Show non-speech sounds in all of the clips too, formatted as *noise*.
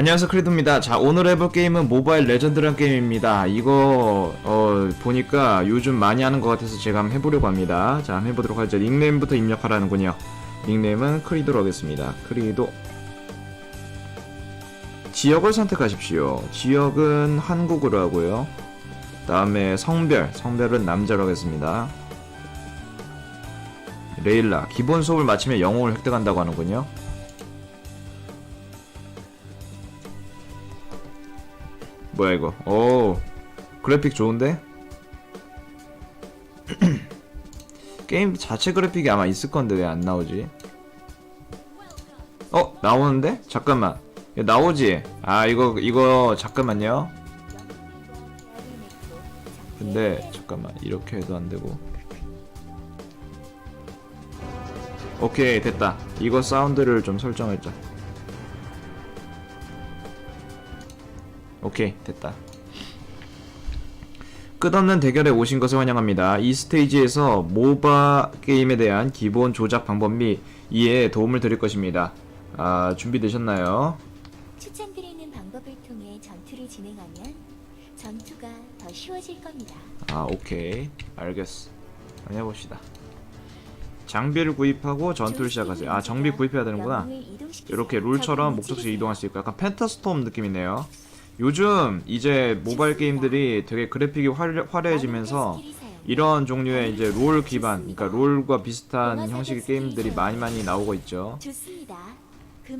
안녕하세요 크리도입니다. 자 오늘 해볼 게임은 모바일 레전드라는 게임입니다. 이거 어 보니까 요즘 많이 하는 것 같아서 제가 한번 해보려고 합니다. 자 한번 해보도록 하죠. 닉네임부터 입력하라는군요. 닉네임은 크리도로 하겠습니다. 크리도 지역을 선택하십시오. 지역은 한국으로 하고요. 다음에 성별. 성별은 남자로 하겠습니다. 레일라. 기본 수업을 마치면 영웅을 획득한다고 하는군요 뭐야 이거 오 그래픽 좋은데? *clears throat* 게임 자체 그래픽이 아마 있을 건데 왜 안 나오지? 어 나오는데? 잠깐만 나오지? 아 이거 이거 잠깐만요 근데 잠깐만 이렇게 해도 안 되고 오케이 됐다 이거 사운드를 좀 설정했자 오케이 됐다 끝없는 대결에 오신 것을 환영합니다. 이 스테이지에서 모바 게임에 대한 기본 조작 방법 및 이해에 도움을 드릴 것입니다. 아, 준비되셨나요? 추천드리는 방법을 통해 전투를 진행하면 전투가 더 쉬워질 겁니다. 아, 오케이. 알겠어. 한번 해봅시다. 장비를 구입하고 전투를 시작하세요. 아, 정비 구입해야 되는구나. 이렇게 룰처럼 목적지 이동할 수 있고 약간 펜타스톰 느낌이네요. 요즘 이제 모바일 게임들이 되게 그래픽이 화려, 화려해지면서 이런 종류의 이제 롤 기반, 그러니까 롤과 비슷한 형식의 게임들이 많이 많이 나오고 있죠. 그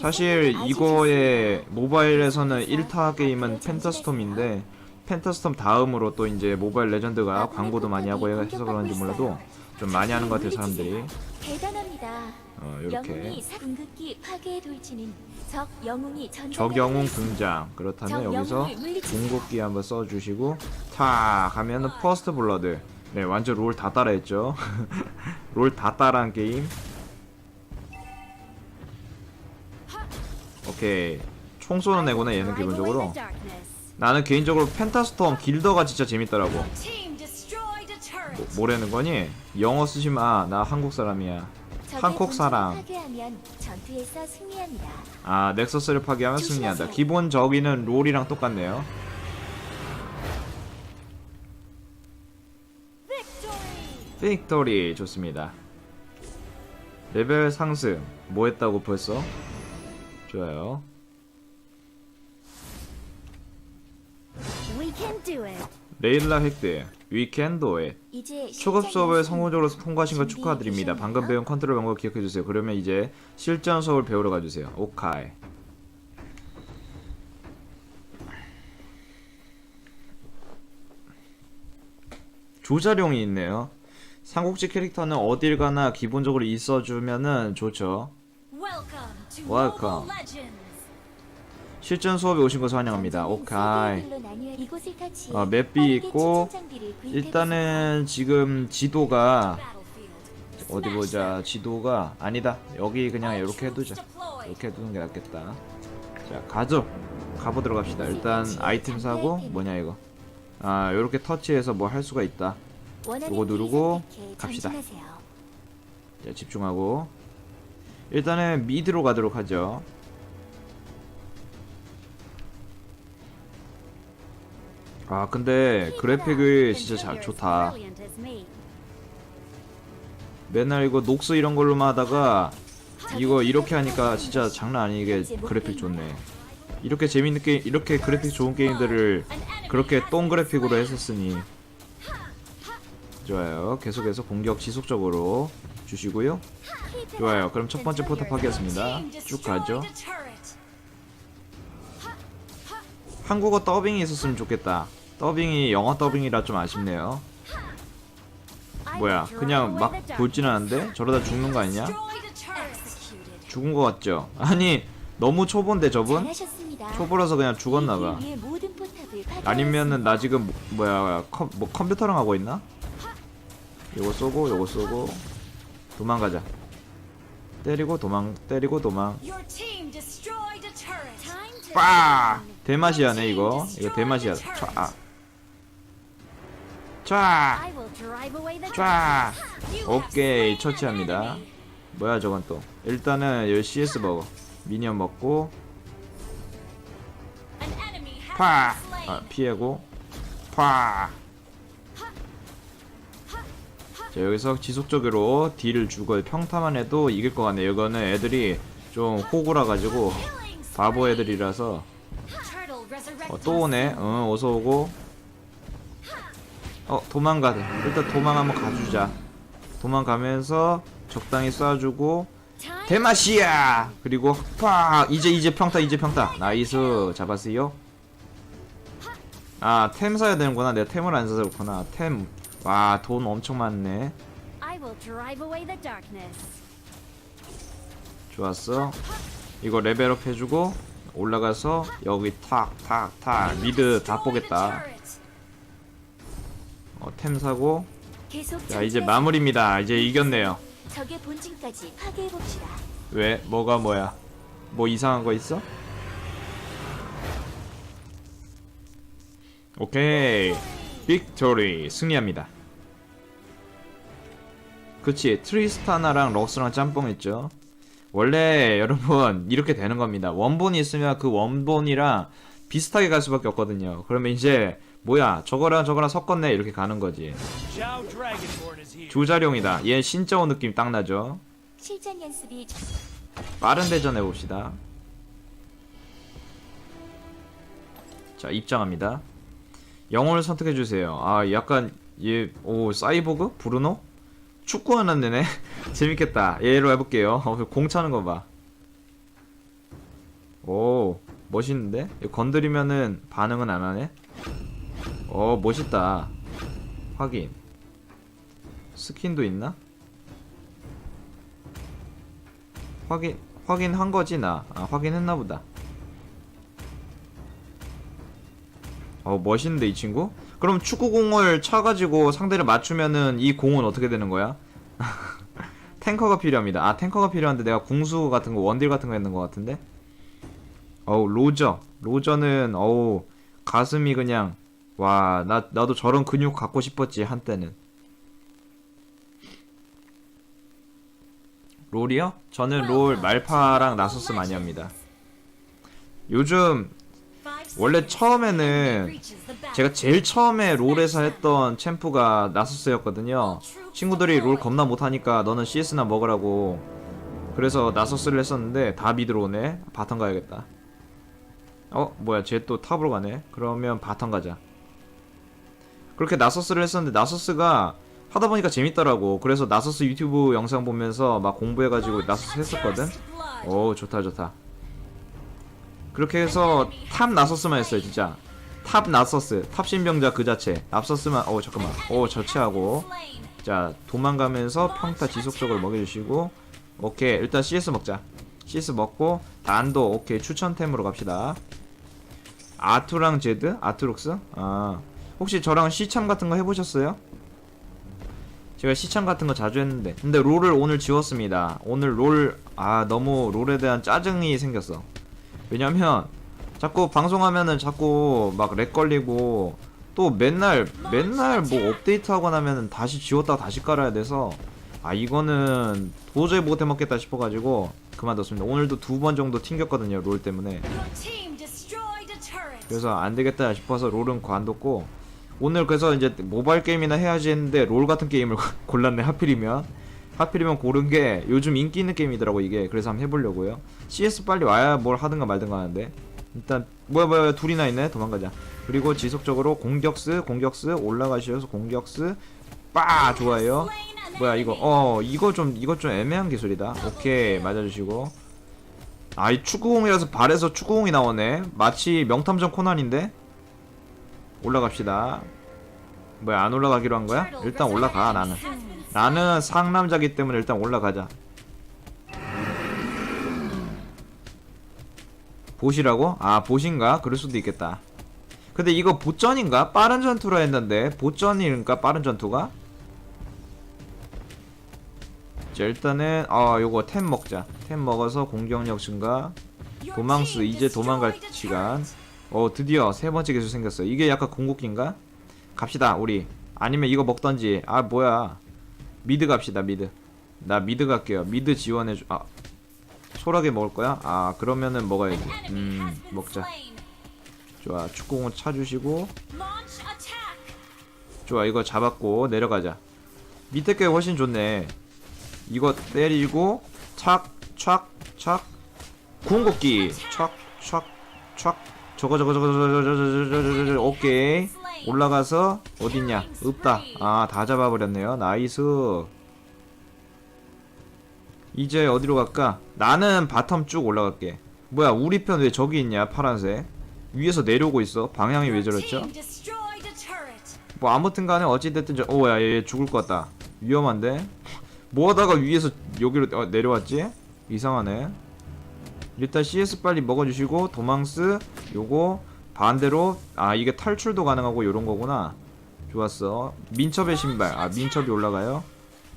사실 이거의. 모바일에서는 그래서 1타 게임은 펜타스톰인데 펜타스톰 다음으로 또 이제 모바일 레전드가 아군의 광고도 많이 하고 해서 그런지 몰라도 좀 많이 하는 것 같아요 사람들이. 어 이렇게 적 영웅이 전 적영웅 등장. 그렇다면 여기서 궁극기 한번 써주시고 탁 하면은 퍼스트 블러드. 네 완전 롤 다 따라했죠. *laughs* 롤 다 따라한 게임. 오케이. 총 쏘는 애구나 얘는 기본적으로. 나는 개인적으로 펜타스톰 길더가 진짜 재밌더라고. 뭐, 뭐라는 거니? 영어 쓰지 마. 나 한국 사람이야. 한국 사람. 아, 넥서스를 파괴하면 승리한다. 기본 저기는 롤이랑 똑같네요. 빅토리 좋습니다. 레벨 상승. 뭐 했다고 벌써? 좋아요. We can do it. 레일라 획득. 이제 초급 수업을 성공적으로 통과하신 걸 축하드립니다. 방금 배운 컨트롤 방법을 기억해 주세요. 그러면 이제 실전 수업을 배우러 가주세요. 오카이. 조자룡이 있네요. 삼국지 캐릭터는 어딜 가나 기본적으로 있어주면은 좋죠. Welcome. 실전 수업에 오신 것을 환영합니다. 오카이. 어, 빠르게 있고. 일단은 지금 지도가 어디 보자. 지도가 아니다. 여기 그냥 이렇게 해두자. 이렇게 해두는 게 낫겠다. 자 가죠. 가보도록 합시다. 일단 아이템 사고 뭐냐 이거. 아 요렇게 터치해서 뭐 할 수가 있다. 요거 누르고 갑시다. 자 집중하고. 일단은 미드로 가도록 하죠 아 근데 그래픽이 진짜 잘 좋다 맨날 이거 녹스 이런 걸로만 하다가 이거 이렇게 하니까 진짜 장난 아니게 그래픽 좋네. 이렇게 재밌는 게임, 이렇게 그래픽 좋은 게임들을 그렇게 똥 그래픽으로 했었으니 좋아요. 계속해서 공격 지속적으로 주시고요. 좋아요. 그럼 첫 번째 포탑 하겠습니다. 쭉 가죠. 한국어 더빙이 있었으면 좋겠다. 더빙이 영어 더빙이라 좀 아쉽네요. 뭐야? 그냥 막 돌진하는데 저러다 죽는 거 아니냐? 죽은 거 같죠? *laughs* 아니 너무 초보인데 저분? 초보라서 그냥 죽었나봐 아니면은 나. 지금 뭐- 뭐야 컴, 뭐 컴퓨터랑 하고 있나? 요거 쏘고 요거 쏘고 도망가자 때리고 도망 때리고 도망 빠 대마시아네 이거. 이거 대마시아 촤촤촤 오케이 처치합니다. 뭐야 저건 또? 일단은 여기 CS 먹어 미니언 먹고. 파! 아, 피하고. 파! 자 여기서 지속적으로 딜을 주고 평타만 해도 이길 것 같네. 이거는 애들이 좀 호구라 가지고 바보 애들이라서 어, 또 오네. 어 어서 오고. 어 도망가 일단 도망 한번 가주자. 도망가면서 적당히 쏴주고. 대마시야! 그리고 팍 이제 이제 평타 이제 평타. 나이스. 잡았어요. 아 템 사야 되는구나. 내가 템을 안 사서 그렇구나. 템 와 돈 엄청 많네. 좋았어. 이거 레벨업 해주고 올라가서 여기 탁 탁 탁 미드 다 보겠다. 어, 템 사고. 자 이제 마무리입니다. 이제 이겼네요. 적의 본진까지 파괴해 봅시다. 왜? 뭐가 뭐야? 뭐 이상한 거 있어? 오케이. 빅토리 승리합니다. 그치. 트리스타나랑 럭스랑 짬뽕 했죠 원래 *laughs* 여러분 이렇게 되는 겁니다 원본이 있으면 그 원본이랑 비슷하게 갈 수밖에 없거든요 그러면 이제 뭐야 저거랑 저거랑 섞었네 이렇게 가는 거지. 조자룡이다 얘 신짜오 느낌 딱 나죠 빠른 대전 해봅시다. 자, 입장합니다. 영어를 선택해주세요. 아, 약간, 얘, 오, 사이보그? 브루노? 축구하는 데네? *laughs* 재밌겠다. 얘로 해볼게요. 어, 공 차는 거 봐. 오, 멋있는데? 건드리면은 반응은 안 하네? 어, 멋있다. 확인. 스킨도 있나? 확인 확인한 거지 나. 아, 확인했나 보다. 어 멋있는데 이 친구? 그럼 축구공을 차가지고 상대를 맞추면은 이 공은 어떻게 되는 거야? *laughs* 탱커가 필요합니다. 아 탱커가 필요한데 내가 궁수 같은 거 원딜 같은 거 했는 것 같은데? 어우 로저 로저는 어우 가슴이 그냥 와 나 나도 저런 근육 갖고 싶었지 한때는. 롤이요? 저는 롤 말파랑 나소스 많이 합니다. 요즘 원래 처음에는 제가 제일 처음에 롤에서 했던 챔프가 나소스였거든요. 친구들이 롤 겁나 못하니까 너는 CS나 먹으라고 그래서 나소스를 했었는데 다 미드로 오네. 바텀 가야겠다. 어 뭐야 쟤 또 탑으로 가네. 그러면 바텀 가자. 그렇게 나소스를 했었는데 나소스가 하다 보니까 재밌더라고. 그래서 나소스 유튜브 영상 보면서 막 공부해가지고 나소스 했었거든. 오 좋다 좋다. 그렇게 해서 탑 나서스만 했어요 진짜. 탑 나서스, 탑 신병자 그 자체. 나서스만 어 잠깐만. 오 저체하고. 자 도망가면서 평타 지속적으로 먹여주시고. 오케이 일단 CS 먹자. CS 먹고 단도 오케이 추천템으로 갑시다. 아투랑 제드, 아트록스. 아 혹시 저랑 시참 같은 거 해보셨어요? 제가 시청 같은 거 자주 했는데 근데 롤을 오늘 지웠습니다 오늘 롤 아 너무 롤에 대한 짜증이 생겼어 왜냐면 자꾸 방송하면은 자꾸 막 렉 걸리고 또 맨날 맨날 뭐 업데이트하고 나면은 다시 지웠다가 다시 깔아야 돼서 아 이거는 도저히 못 해 먹겠다 싶어가지고 그만뒀습니다 오늘도 두 번 정도 튕겼거든요 롤 때문에. 그래서 안 되겠다 싶어서 롤은 관뒀고 오늘 그래서 이제 모바일 게임이나 해야지 했는데 롤 같은 게임을 *laughs* 골랐네 하필이면 하필이면 고른 게 요즘 인기 있는 게임이더라고 이게. 그래서 한번 해보려고요. CS 빨리 와야 뭘 하든가 말든가 하는데. 일단 뭐야 뭐야 둘이나 있네. 도망가자. 그리고 지속적으로 공격스 공격스 올라가셔서 공격스. 빠! 좋아요. 뭐야 이거. 어 이거 좀 이거 좀 애매한 기술이다. 오케이. 맞아주시고. 아이 축구공이라서 발에서 축구공이 나오네. 마치 명탐정 코난인데? 올라갑시다. 뭐야 안 올라가기로 한 거야? 일단 올라가 나는 나는 상남자기 때문에 일단 올라가자. 보시라고? 아 보신가? 그럴 수도 있겠다. 근데 이거 보전인가? 빠른 전투라 했는데 보전인가? 빠른 전투가? 자 일단은 아 요거 템 먹자. 템 먹어서 공격력 증가. 도망수 이제 도망갈 시간. 어 드디어 세 번째 기술 생겼어. 이게 약간 궁극기인가? 갑시다 우리. 아니면 이거 먹던지. 아 뭐야 미드 갑시다 미드 나 미드 갈게요 미드 지원해줘 아 소라게 먹을 거야? 아 그러면은 먹어야지 음 먹자 좋아 축구공을 차주시고. 좋아 이거 잡았고 내려가자 밑에 게 훨씬 좋네 이거 때리고 착 착착 궁극기 착 착 착 저거 저거 저거 저거 저거 저거 저거 저거 저거 오케이 올라가서 어딨냐? 없다. 아 다 잡아버렸네요. 나이스. 이제 어디로 갈까? 나는 바텀 쭉 올라갈게. 뭐야 우리 편 왜 저기 있냐? 파란색. 위에서 내려오고 있어. 방향이 왜 저랬죠. 뭐 아무튼 간에 어찌됐든 저 오야 얘 죽을 것 같다. 위험한데? 뭐 하다가 위에서 여기로 어, 내려왔지? 이상하네. 일단 CS 빨리 먹어주시고 도망스 요거 반대로 아 이게 탈출도 가능하고 요런 거구나. 좋았어. 민첩의 신발. 아 민첩이 올라가요?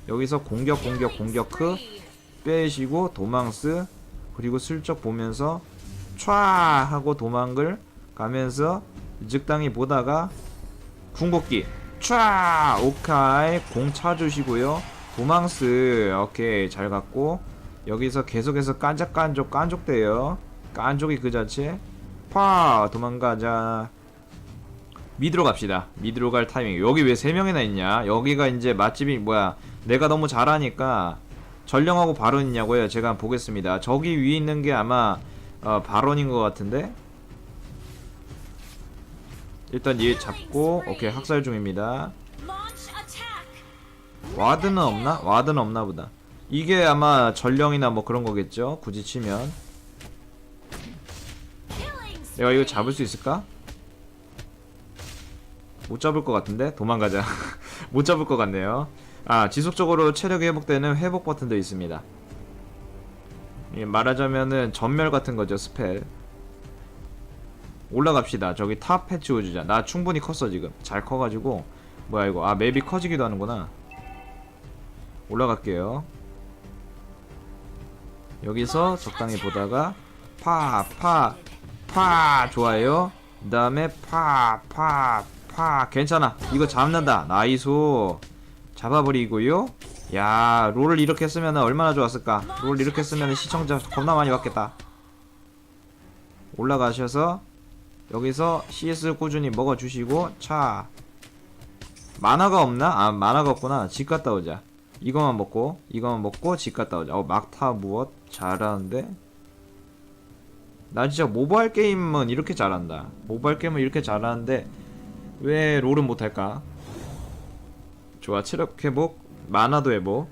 여기서 공격 공격 공격 크. 빼시고 도망스. 그리고 슬쩍 보면서 촤! 하고 도망을 가면서 적당히 보다가 궁극기. 촤! 오카이 공 차주시고요. 도망스. 오케이. 잘 갔고. 여기서 계속해서 깐족깐족 깐족대요. 깐족이 그 자체 파 도망가자. 미드로 갑시다. 미드로 갈 타이밍. 여기 왜세 명이나 있냐? 여기가 이제 맛집이 뭐야 내가 너무 잘하니까 전령하고 바론이냐고요. 제가 한번 보겠습니다. 저기 위에 있는 게 아마 어, 바론인 것 같은데? 일단 얘 잡고 오케이 학살 중입니다. 와드는 없나? 와드는 없나 보다. 이게 아마 전령이나 뭐 그런 거겠죠? 굳이 치면 내가 이거 잡을 수 있을까? 못 잡을 것 같은데? 도망가자. *laughs* 못 잡을 것 같네요. 아 지속적으로 체력이 회복되는 회복 버튼도 있습니다. 예, 말하자면은 전멸 같은 거죠 스펠. 올라갑시다. 저기 탑 패치 우주자. 나 충분히 컸어 지금. 잘 커가지고. 뭐야 이거? 아 맵이 커지기도 하는구나. 올라갈게요. 여기서 적당히 보다가 파 파, 파 좋아요. 그 다음에 파 파 파. 괜찮아. 이거 잡는다. 나이소 잡아버리고요. 야 롤을 이렇게 쓰면 얼마나 좋았을까? 롤 이렇게 쓰면 시청자 겁나 많이 받겠다. 올라가셔서 여기서 CS 꾸준히 먹어주시고 차. 만화가 없나? 아 만화가 없구나. 집 갔다 오자. 이거만 먹고 이거만 먹고 집 갔다 오자. 어 막타 무엇? 잘하는데 나 진짜 모바일 게임은 이렇게 잘한다. 모바일 게임은 이렇게 잘하는데 왜 롤은 못할까? 좋아 체력 회복 만화도 회복.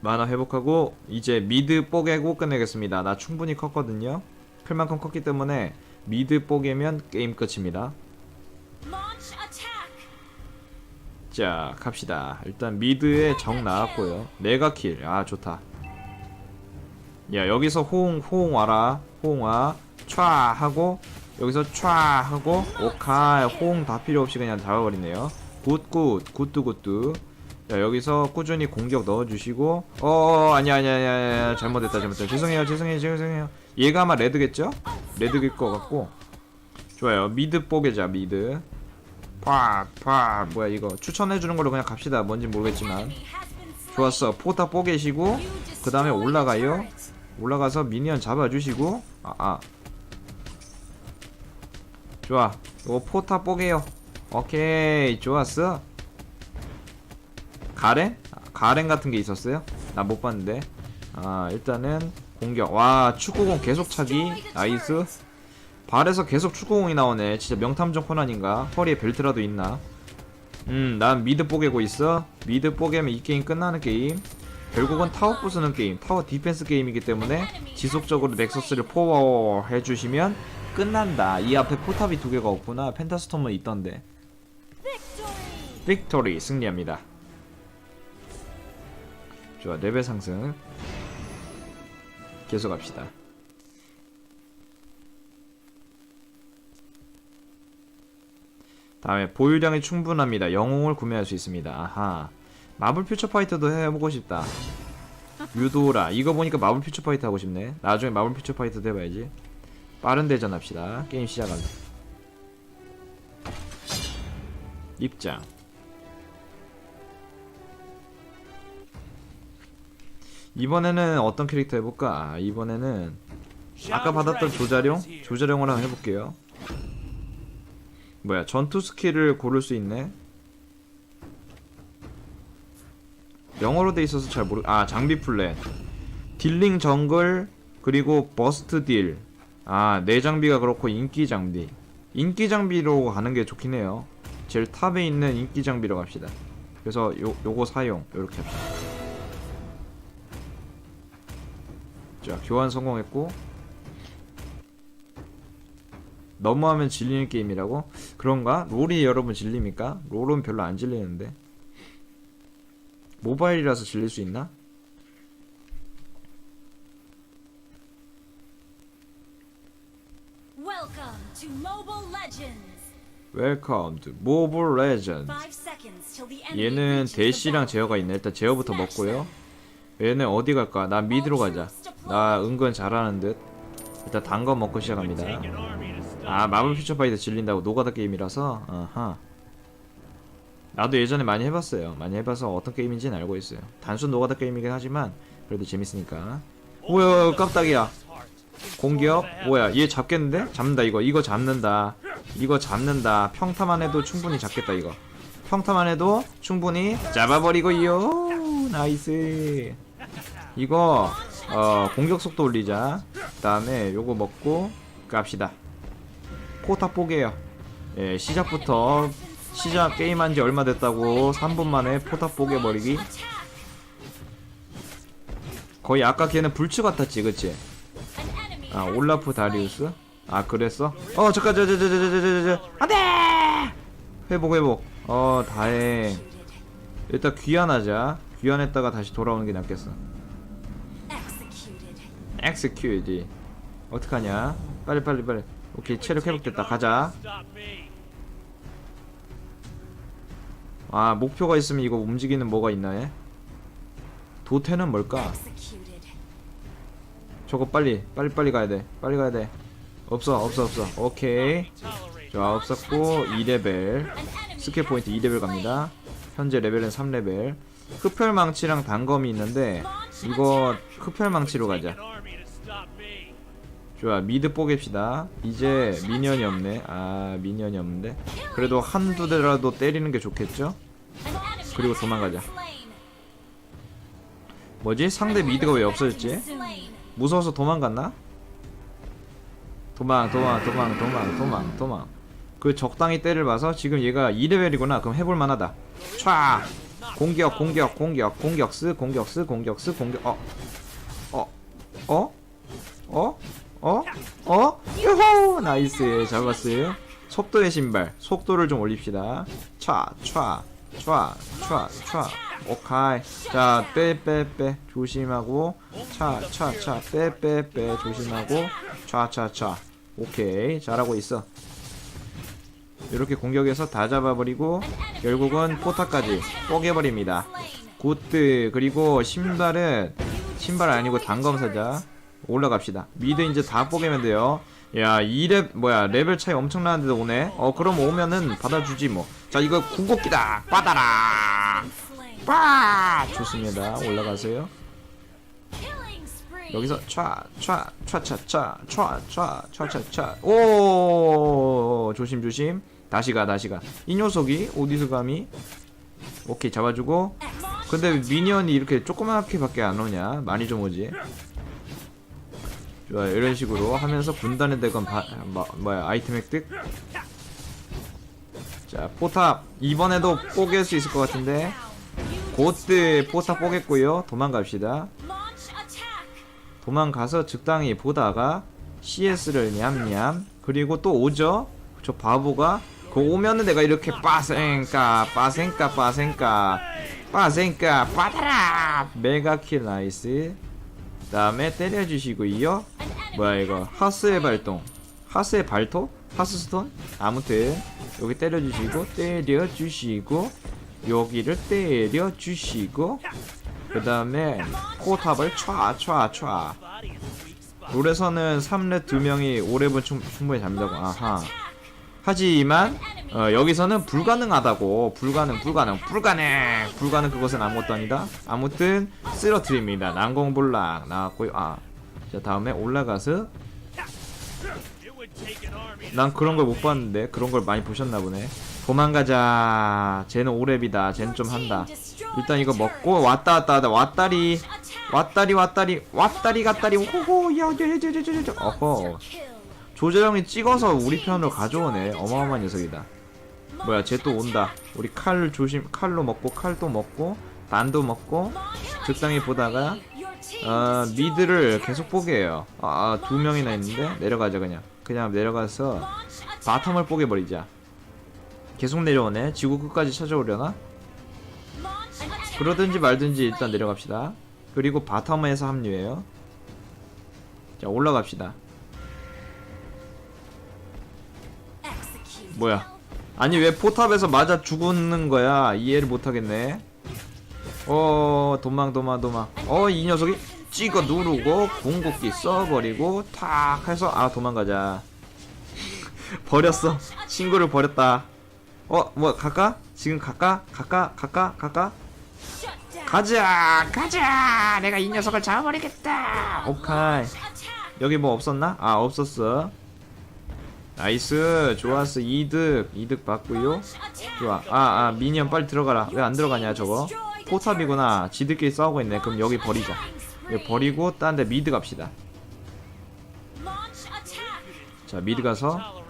만화 회복하고 이제 미드 뽀개고 끝내겠습니다. 나 충분히 컸거든요. 클만큼 컸기 때문에 미드 뽀개면 게임 끝입니다. 자 갑시다. 일단 미드에 정 나왔고요. 메가킬. 아 좋다. 야 여기서 호응 호응 와라 호응 와촤 하고 여기서 촤 하고 오카이 호응 다 필요 없이 그냥 잡아버리네요. 굿굿 굿뚜 굿뚜 자 여기서 꾸준히 공격 넣어주시고. 어 아니야 아니야 아니야, 아니야 잘못했다 잘못했다. 죄송해요 죄송해요 죄송해요. 얘가 아마 레드겠죠? 레드일 것 같고. 좋아요. 미드 뽀개자 미드. 팍팍 뭐야 이거. 추천해주는 걸로 그냥 갑시다. 뭔지 모르겠지만. 좋았어. 포타 뽀개시고 그 다음에 올라가요. 올라가서 미니언 잡아주시고 아, 아. 좋아. 이거 포타 뽀개요. 오케이. 좋았어. 가렌? 아, 가렌 같은 게 있었어요? 나 못 봤는데. 아 일단은 공격. 와 축구공 계속 차기. 나이스. 발에서 계속 축구공이 나오네. 진짜 명탐정 코난인가? 허리에 벨트라도 있나? 음난 미드 뽀개고 있어. 미드 뽀개면 이 게임 끝나는 게임 결국은 타워 부수는 게임 타워 디펜스 게임이기 때문에 지속적으로 넥서스를 포워 해 주시면 끝난다. 이 앞에 포탑이 두 개가 없구나. 펜타스톰은 있던데. 빅토리 승리합니다. 좋아 레벨 상승. 계속 합시다. 다음에 보유량이 충분합니다. 영웅을 구매할 수 있습니다. 아하 마블 퓨처 파이터도 해보고 싶다. 유도라 이거 보니까 마블 퓨처 파이터 하고 싶네. 나중에 마블 퓨처 파이터도 해봐야지. 빠른 대전 합시다. 게임 시작한다 입장. 이번에는 어떤 캐릭터 해볼까? 아, 이번에는 아까 받았던 조자룡? 조자룡을 한번 해볼게요. 뭐야 전투 스킬을 고를 수 있네 영어로 돼 있어서 잘 모르 아 장비 플랜. 딜링 정글 그리고 버스트 딜 아내 장비가 그렇고 인기 장비. 인기 장비로 가는 게 좋긴 해요. 제일 탑에 있는 인기 장비로 갑시다. 그래서 요, 요거 사용. 요렇게 합시다. 자 교환 성공했고. 너무하면 질리는 게임이라고? 그런가? 롤이 여러분 질립니까? 롤은 별로 안 질리는데 모바일이라서 질릴 수 있나? Welcome to Mobile Legends. 웰컴 투 모블 레전드 Five seconds till the enemy 얘는 대시랑 제어가 있네. 일단 제어부터 먹고요. 얘는 어디 갈까? 나 미드로 가자. 나 은근 잘하는 듯. 일단 단 거 먹고 시작합니다. 아 마블 퓨처 파이터 질린다고 노가다 게임이라서? 아하 나도 예전에 많이 해봤어요. 많이 해봐서 어떤 게임인지는 알고 있어요. 단순 노가다 게임이긴 하지만 그래도 재밌으니까. 뭐야 깜짝이야. 공격 뭐야 얘 잡겠는데? 잡는다 이거. 이거 잡는다. 이거 잡는다. 평타만 해도 충분히 잡겠다 이거. 평타만 해도 충분히 잡아버리고요 나이스. 이거 어 공격 속도 올리자. 그 다음에 요거 먹고 갑시다. 포탑 뽀개요. 예 시작부터 시작 게임한 지 얼마 됐다고 3분 만에 포탑 뽀개버리기 거의 아까 걔는 불츠 같았지 그치? 아 올라프. 다리우스? 아 그랬어? 어 잠깐 저 저 저 저 저 저저 안돼 회복 회복 어 다행 일단 귀환하자 귀환했다가 다시 돌아오는 게 낫겠어. 엑스큐지 어떡하냐 빨리 빨리 빨리 오케이 체력 회복됐다 가자 아 목표가 있으면 이거 움직이는 뭐가 있나 해? 도태는 뭘까? 저거 빨리 빨리 빨리 가야 돼 빨리 가야 돼 없어 없어 없어 오케이. 자 없었고 2레벨 An enemy 스킬 포인트 been 2레벨 slain. 갑니다 현재 레벨은 3레벨 흡혈망치랑 단검이 있는데 이거 흡혈망치로 가자 좋아 미드 뽀갭시다 이제 미니언이 없네 아 미니언이 없는데 그래도 한두 대라도 때리는 게 좋겠죠? 그리고 도망가자. 뭐지? 상대 미드가 왜 없어졌지? 무서워서 도망갔나? 도망 도망 도망 도망 도망 도망 그 적당히 때를 봐서 지금 얘가 2레벨이구나 그럼 해볼 만하다 촤 공격 공격 공격 공격스 공격스 공격스 공격 어 어? 어? 어? 어? 어? 유호! 나이스. 잡았어요. 속도의 신발. 속도를 좀 올립시다. 촤 촤 촤 촤 촤. 오카이. 자 빼 빼 빼. 조심하고. 차 차 차 빼 빼 빼. 조심하고. 차 차 차 오케이. 잘하고 있어. 이렇게 공격해서 다 잡아버리고 결국은 포타까지 뽀개버립니다. 굿드 그리고 신발은 신발 아니고 단검사자 올라갑시다. 미드 이제 다 뽀개면 돼요. 야 2렙 뭐야 레벨 차이 엄청나는데도 오네. 어 그럼 오면은 받아주지 뭐 자 이거 궁극기다. 받아라. 빠! 좋습니다. 올라가세요. 여기서 촤촤 촤차차 촤촤 촤차차 오! 조심 조심. 다시 가 다시 가이 녀석이 어디서 감히? 오케이 잡아주고. 근데 미니언이 이렇게 조그맣게 밖에 안 오냐? 많이 좀 오지 좋아 이런 식으로 하면서 분단의 대건 바, 뭐, 뭐야 아이템 획득? 자 포탑. 이번에도 뽀갤 수 있을 것 같은데. 곧드 포탑 뽀겠고요. 도망갑시다. 도망가서 적당히 보다가 CS를 냠냠. 그리고 또 오죠? 저 바보가? 그 오면은 내가 이렇게 빠생까 빠생까 빠생까 빠생까 빠다라! 메가킬 나이스 그 다음에 때려주시고요 뭐야 이거 하스의 발동 하스의 발토? 하스스톤? 아무튼 여기 때려주시고 때려주시고 여기를 때려주시고 그 다음에 포탑을 촤촤촤. 롤에서는 3렙 2명이 5렙은 충, 충분히 잡는다고 아하 하지만 어, 여기서는 불가능하다고. 불가능 불가능 불가능. 불가능 그것은 아무것도 아니다. 아무튼 쓰러트립니다. 난공불락 나왔고요. 아 자 다음에 올라가서 난 그런 걸 못 봤는데 그런 걸 많이 보셨나 보네. 도망가자. 쟤는 오랩이다. 쟤는 좀 한다. 일단 이거 먹고 왔다 왔다 왔다. 왔다리 왔다리 왔다리 왔다리 갔다리. 호호 야야야야야야. 어허 조재영이 찍어서 우리 편으로 가져오네. 어마어마한 녀석이다. 뭐야 쟤 또 온다. 우리 칼 조심 칼로 먹고 칼도 먹고 단도 먹고 적당히 보다가 어, 미드를 계속 보게 해요. 아 두 명이나 있는데 내려가자 그냥. 그냥 내려가서 바텀을 뽀개 버리자. 계속 내려오네. 지구 끝까지 찾아오려나? 그러든지 말든지 일단 내려갑시다. 그리고 바텀에서 합류해요. 자 올라갑시다. 뭐야? 아니 왜 포탑에서 맞아 죽는 거야? 이해를 못하겠네. 어 도망 도망 도망. 어 이 녀석이 찍어 누르고 궁극기 써버리고 탁 해서 아 도망가자. *laughs* 버렸어. 친구를 버렸다. 어뭐 갈까? 지금 갈까? 갈까? 갈까? 갈까? 가자 가자 내가 이 녀석을 잡아버리겠다 오카이 여기 뭐 없었나? 아 없었어 나이스. 좋았어. 이득. 이득 받고요. 좋아. 아 아 미니언 빨리 들어가라. 왜 안 들어가냐 저거? 포탑이구나. 지들끼리 싸우고 있네. 그럼 여기 버리자. 여기 버리고 딴 데 미드 갑시다. 자 미드 가서.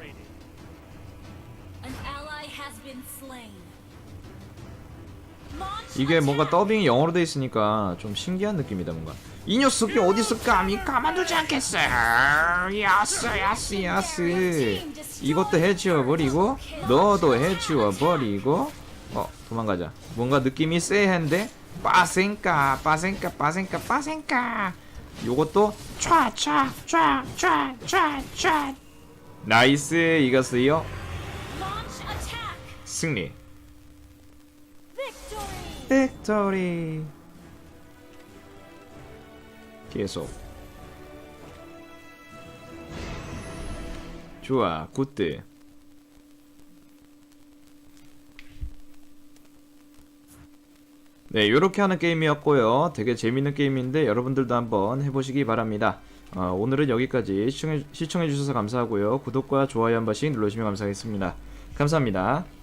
이게 뭔가 더빙이 영어로 돼 있으니까 좀 신기한 느낌이다 뭔가 이 녀석이 어디서 감히 가만두지 않겠어 야스 야스 야스. 이것도 해치워버리고 너도 해치워버리고. 어 도망가자. 뭔가 느낌이 쎄한데? 빠생까 빠생까 빠생까 빠생까. 요것도 촤촤촤촤촤촤. 나이스 이겼어요. 승리. 빅토리 계속. 좋아 굿드 네 요렇게 하는 게임이었고요. 되게 재밌는 게임인데 여러분들도 한번 해보시기 바랍니다. 어, 오늘은 여기까지 시청해, 시청해주셔서 감사하고요. 구독과 좋아요 한 번씩 눌러주시면 감사하겠습니다. 감사합니다